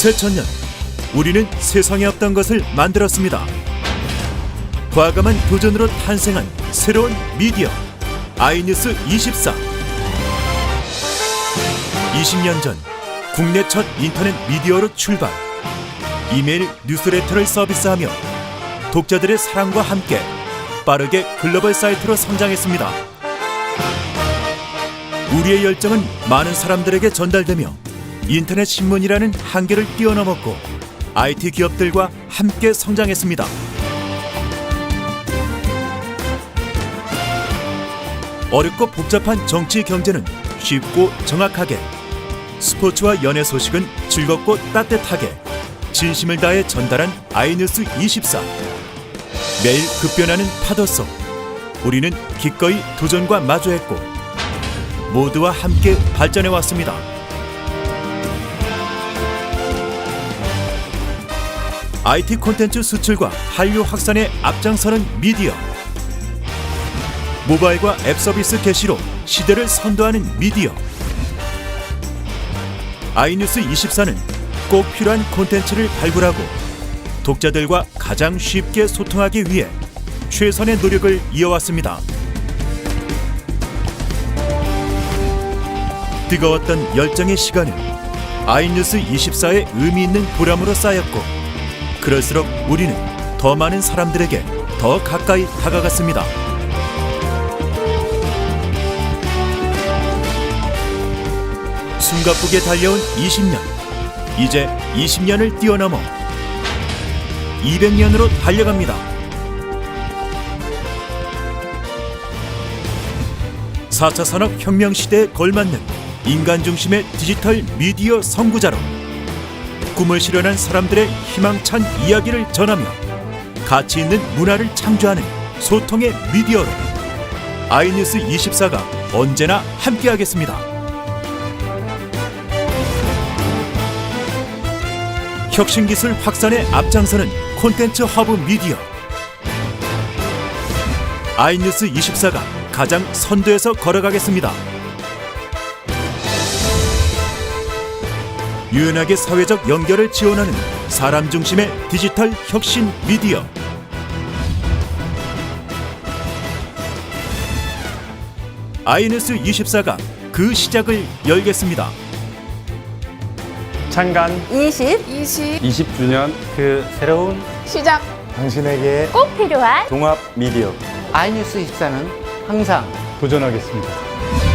새천년 우리는 세상에 없던 것을 만들었습니다. 과감한 도전으로 탄생한 새로운 미디어 아이뉴스 24 20년 전 국내 첫 인터넷 미디어로 출발 이메일 뉴스레터를 서비스하며 독자들의 사랑과 함께 빠르게 글로벌 사이트로 성장했습니다. 우리의 열정은 많은 사람들에게 전달되며 인터넷 신문이라는 한계를 뛰어넘었고 IT 기업들과 함께 성장했습니다. 어렵고 복잡한 정치 경제는 쉽고 정확하게 스포츠와 연예 소식은 즐겁고 따뜻하게 진심을 다해 전달한 아이뉴스 24 매일 급변하는 파도 속 우리는 기꺼이 도전과 마주했고 모두와 함께 발전해 왔습니다. IT 콘텐츠 수출과 한류 확산에 앞장서는 미디어 모바일과 앱 서비스 개시로 시대를 선도하는 미디어 아이뉴스 24는 꼭 필요한 콘텐츠를 발굴하고 독자들과 가장 쉽게 소통하기 위해 최선의 노력을 이어왔습니다. 뜨거웠던 열정의 시간은 아이뉴스 24의 의미 있는 보람으로 쌓였고 그럴수록 우리는 더 많은 사람들에게 더 가까이 다가갔습니다. 숨가쁘게 달려온 20년 이제 20년을 뛰어넘어 200년으로 달려갑니다. 4차 산업혁명 시대에 걸맞는 인간 중심의 디지털 미디어 선구자로 꿈을 실현한 사람들의 희망찬 이야기를 전하며 가치 있는 문화를 창조하는 소통의 미디어로 아이뉴스 24가 언제나 함께하겠습니다. 혁신기술 확산에 앞장서는 콘텐츠 허브 미디어 아이뉴스 24가 가장 선두에서 걸어가겠습니다. 유연하게 사회적 연결을 지원하는 사람 중심의 디지털 혁신 미디어. 아이뉴스 24가 그 시작을 열겠습니다. 창간 20 20 20주년 그 새로운 시작. 당신에게 꼭 필요한 종합 미디어. 아이뉴스 24는 항상 도전하겠습니다.